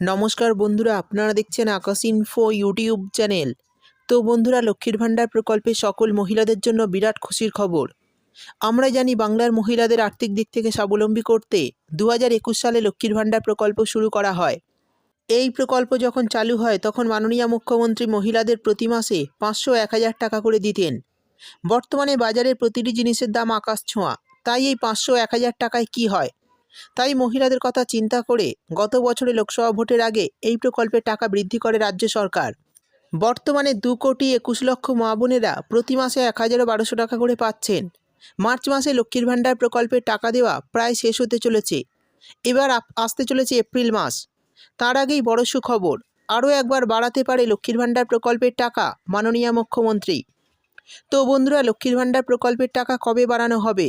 নমস্কার বন্ধুরা, আপনারা দেখছেন আকাশ ইনফো ইউটিউব চ্যানেল তো বন্ধুরা, লক্ষ্মীর ভাণ্ডার প্রকল্পে সকল মহিলাদের জন্য বিরাট খুশির খবর। আমরা জানি বাংলার মহিলাদের আর্থিক দিক থেকে স্বাবলম্বী করতে দু একুশ সালে লক্ষ্মীর ভাণ্ডার প্রকল্প শুরু করা হয়। এই প্রকল্প যখন চালু হয়, তখন মাননীয় মুখ্যমন্ত্রী মহিলাদের প্রতি মাসে পাঁচশো এক হাজার টাকা করে দিতেন। বর্তমানে বাজারে প্রতিটি জিনিসের দাম আকাশ ছোঁয়া। তাই এই পাঁচশো এক হাজার টাকায় কী হয়? তাই মহিলাদের কথা চিন্তা করে গত বছরে লোকসভা ভোটের আগে এই প্রকল্পের টাকা বৃদ্ধি করে রাজ্য সরকার। বর্তমানে দু কোটি একুশ লক্ষ মা বোনেরা প্রতি মাসে এক হাজারও বারোশো টাকা করে পাচ্ছেন। মার্চ মাসে লক্ষ্মীর ভাণ্ডার প্রকল্পের টাকা দেওয়া প্রায় শেষ হতে চলেছে। এবার আসতে চলেছে এপ্রিল মাস। তার আগেই বড় সুখবর, আরও একবার বাড়াতে পারে লক্ষ্মীর ভাণ্ডার প্রকল্পের টাকা, মাননীয় মুখ্যমন্ত্রী। তো বন্ধুরা, লক্ষ্মীর ভাণ্ডার প্রকল্পের টাকা কবে বাড়ানো হবে?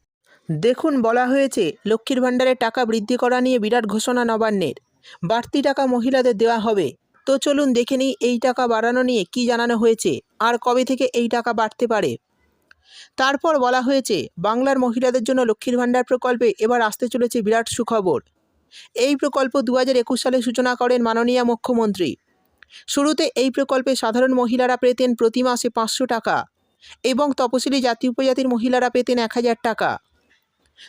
দেখুন বলা হয়েছে, লক্ষ্মীর ভাণ্ডারের টাকা বৃদ্ধি করা নিয়ে বিরাট ঘোষণা নবান্নের। বাড়তি টাকা মহিলাদের দেওয়া হবে। তো চলুন দেখে নিই এই টাকা বাড়ানো নিয়ে কি জানানো হয়েছে, আর কবে থেকে এই টাকা বাড়তে পারে। তারপর বলা হয়েছে, বাংলার মহিলাদের জন্য লক্ষ্মীর ভাণ্ডার প্রকল্পে এবার আসতে চলেছে বিরাট সুখবর। এই প্রকল্প দু হাজার একুশ সালে সূচনা করেন মাননীয় মুখ্যমন্ত্রী। শুরুতে এই প্রকল্পে সাধারণ মহিলারা পেতেন প্রতি মাসে পাঁচশো টাকা এবং তপশিলি জাতি উপজাতির মহিলারা পেতেন এক হাজার টাকা।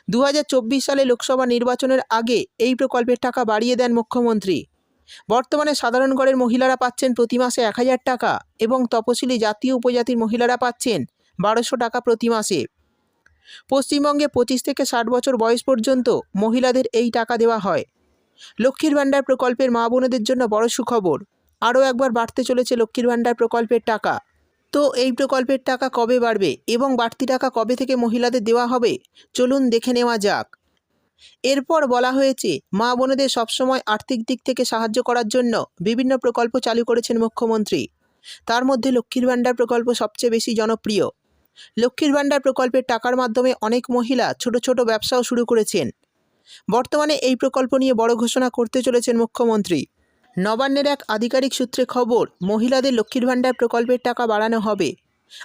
দু হাজার চব্বিশ সালে লোকসভা নির্বাচনের আগে এই প্রকল্পের টাকা বাড়িয়ে দেন মুখ্যমন্ত্রী। বর্তমানে সাধারণ ঘরের মহিলারা পাচ্ছেন প্রতি মাসে এক হাজার টাকা এবং তপশিলি জাতীয় উপজাতির মহিলারা পাচ্ছেন বারোশো টাকা প্রতি মাসে। পশ্চিমবঙ্গে পঁচিশ থেকে ষাট বছর বয়স পর্যন্ত মহিলাদের এই টাকা দেওয়া হয়। লক্ষ্মীর ভাণ্ডার প্রকল্পের মা বোনেদের জন্য বড় সুখবর। আরও একবার বাড়তে চলেছে লক্ষ্মীর ভাণ্ডার প্রকল্পের টাকা। তো এই প্রকল্পের টাকা কবে বাড়বে এবং বাড়তি টাকা কবে থেকে মহিলাদের দেওয়া হবে? চলুন দেখে নেওয়া যাক। এরপর বলা হয়েছে, মা বোনেদের সবসময় আর্থিক দিক থেকে সাহায্য করার জন্য বিভিন্ন প্রকল্প চালু করেছেন মুখ্যমন্ত্রী। তার মধ্যে লক্ষ্মীর ভাণ্ডার প্রকল্প সবচেয়ে বেশি জনপ্রিয়। লক্ষ্মীর ভাণ্ডার প্রকল্পের টাকার মাধ্যমে অনেক মহিলা ছোট ছোট ব্যবসাও শুরু করেছেন। বর্তমানে এই প্রকল্প নিয়ে বড় ঘোষণা করতে চলেছেন মুখ্যমন্ত্রী। নবান্নের এক আধিকারিক সূত্রে খবর, মহিলাদের লক্ষ্মীর ভাণ্ডার প্রকল্পের টাকা বাড়ানো হবে।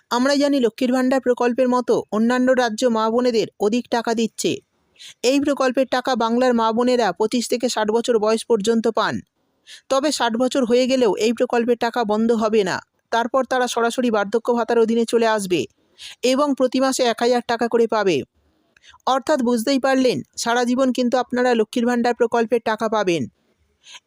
আমরা জানি লক্ষ্মীর ভাণ্ডার প্রকল্পের মতো অন্যান্য রাজ্য মা বোনেদের অধিক টাকা দিচ্ছে। এই প্রকল্পের টাকা বাংলার মা বোনেরা পঁচিশ থেকে ষাট বছর বয়স পর্যন্ত পান। তবে ষাট বছর হয়ে গেলেও এই প্রকল্পের টাকা বন্ধ হবে না। তারপর তারা সরাসরি বার্ধক্য ভাতার অধীনে চলে আসবে এবং প্রতি মাসে এক হাজার টাকা করে পাবে। অর্থাৎ বুঝতেই পারলেন, সারা জীবন কিন্তু আপনারা লক্ষ্মীর ভাণ্ডার প্রকল্পের টাকা পাবেন।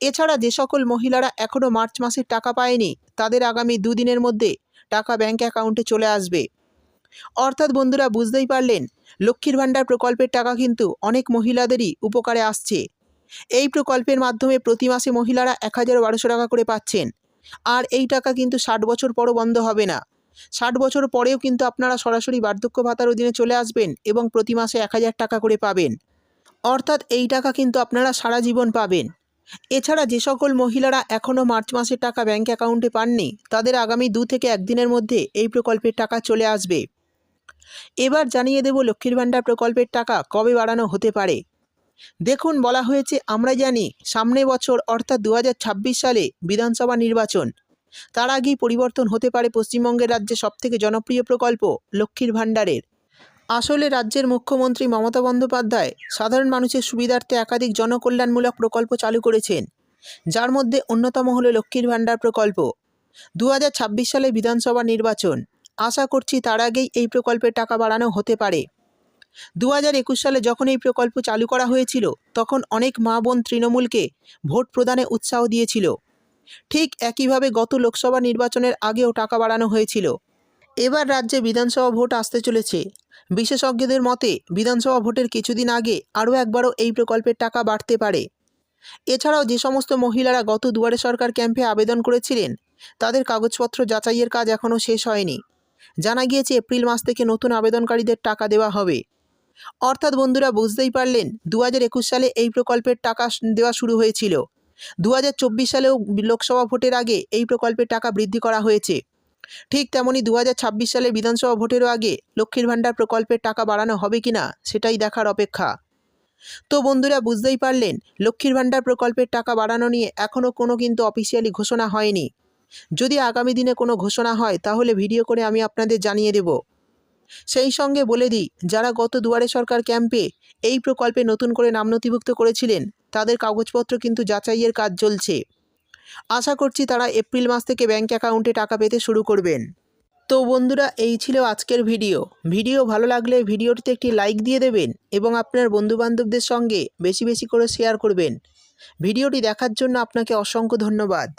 এছাড়া যে সকল মহিলারা এখনও মার্চ মাসের টাকা পায়নি, তাদের আগামী দুদিনের মধ্যে টাকা ব্যাংক অ্যাকাউন্টে চলে আসবে। অর্থাৎ বন্ধুরা বুঝতেই পারলেন, লক্ষ্মীর ভাণ্ডার প্রকল্পের টাকা কিন্তু অনেক মহিলাদেরই উপকারে আসছে। এই প্রকল্পের মাধ্যমে প্রতি মাসে মহিলারা এক হাজার বারোশো টাকা করে পাচ্ছেন। আর এই টাকা কিন্তু ষাট বছর পরও বন্ধ হবে না। ষাট বছর পরেও কিন্তু আপনারা সরাসরি বার্ধক্য ভাতার অধীনে চলে আসবেন এবং প্রতি মাসে এক হাজার টাকা করে পাবেন। অর্থাৎ এই টাকা কিন্তু আপনারা সারা জীবন পাবেন। এছাড়া যে সকল মহিলারা এখনও মার্চ মাসের টাকা ব্যাংক অ্যাকাউন্টে পাননি, তাদের আগামী দু থেকে একদিনের মধ্যে এই প্রকল্পের টাকা চলে আসবে। এবার জানিয়ে দেব লক্ষ্মীর ভাণ্ডার প্রকল্পের টাকা কবে বাড়ানো হতে পারে। দেখুন, বলা হয়েছে, আমরা জানি, সামনে বছর, অর্থাৎ দু হাজার ছাব্বিশ সালে বিধানসভা নির্বাচন। তার আগেই পরিবর্তন হতে পারে পশ্চিমবঙ্গের রাজ্যে সবথেকে জনপ্রিয় প্রকল্প লক্ষ্মীর ভাণ্ডারের। আসলে রাজ্যের মুখ্যমন্ত্রী মমতা বন্দ্যোপাধ্যায় সাধারণ মানুষের সুবিধার্থে একাধিক জনকল্যাণমূলক প্রকল্প চালু করেছেন, যার মধ্যে অন্যতম হল লক্ষ্মীর ভাণ্ডার প্রকল্প। দু হাজার ছাব্বিশ সালে বিধানসভা নির্বাচন, আশা করছি তার আগেই এই প্রকল্পের টাকা বাড়ানো হতে পারে। দু হাজার একুশ সালে যখন এই প্রকল্প চালু করা হয়েছিল, তখন অনেক মা বোন তৃণমূলকে ভোট প্রদানে উৎসাহ দিয়েছিল। ঠিক একইভাবে গত লোকসভা নির্বাচনের আগেও টাকা বাড়ানো হয়েছিল। এবার রাজ্যে বিধানসভা ভোট আসতে চলেছে। বিশেষজ্ঞদের মতে, বিধানসভা ভোটের কিছুদিন আগে আরও একবারও এই প্রকল্পের টাকা বাড়তে পারে। এছাড়াও যে সমস্ত মহিলারা গত দুয়ারে সরকার ক্যাম্পে আবেদন করেছিলেন, তাদের কাগজপত্র যাচাইয়ের কাজ এখনও শেষ হয়নি। জানা গিয়েছে, এপ্রিল মাস থেকে নতুন আবেদনকারীদের টাকা দেওয়া হবে। অর্থাৎ বন্ধুরা, বুঝতেই পারলেন দু হাজার একুশ সালে এই প্রকল্পের টাকা দেওয়া শুরু হয়েছিল। দু হাজার চব্বিশ সালেও লোকসভা ভোটের আগে এই প্রকল্পের টাকা বৃদ্ধি করা হয়েছে। ঠিক তেমনই দু হাজার ছাব্বিশ সালের বিধানসভা ভোটেরও আগে লক্ষ্মীর ভাণ্ডার প্রকল্পের টাকা বাড়ানো হবে কি না, সেটাই দেখার অপেক্ষা। তো বন্ধুরা, বুঝতেই পারলেন, লক্ষ্মীর ভাণ্ডার প্রকল্পের টাকা বাড়ানো নিয়ে এখনও কোনো কিন্তু অফিসিয়ালি ঘোষণা হয়নি। যদি আগামী দিনে কোনো ঘোষণা হয়, তাহলে ভিডিও করে আমি আপনাদের জানিয়ে দেব। সেই সঙ্গে বলে দিই, যারা গত দুয়ারে সরকার ক্যাম্পে এই প্রকল্পে নতুন করে নাম নথিভুক্ত করেছিলেন, তাদের কাগজপত্র কিন্তু যাচাইয়ের কাজ চলছে। আশা করছি তারা এপ্রিল মাস থেকে ব্যাঙ্ক অ্যাকাউন্টে টাকা পেতে শুরু করবেন। তো বন্ধুরা, এই ছিল আজকের ভিডিও ভিডিও ভালো লাগলে ভিডিওটিতে একটি লাইক দিয়ে দেবেন এবং আপনার বন্ধুবান্ধবদের সঙ্গে বেশি বেশি করে শেয়ার করবেন। ভিডিওটি দেখার জন্য আপনাকে অসংখ্য ধন্যবাদ।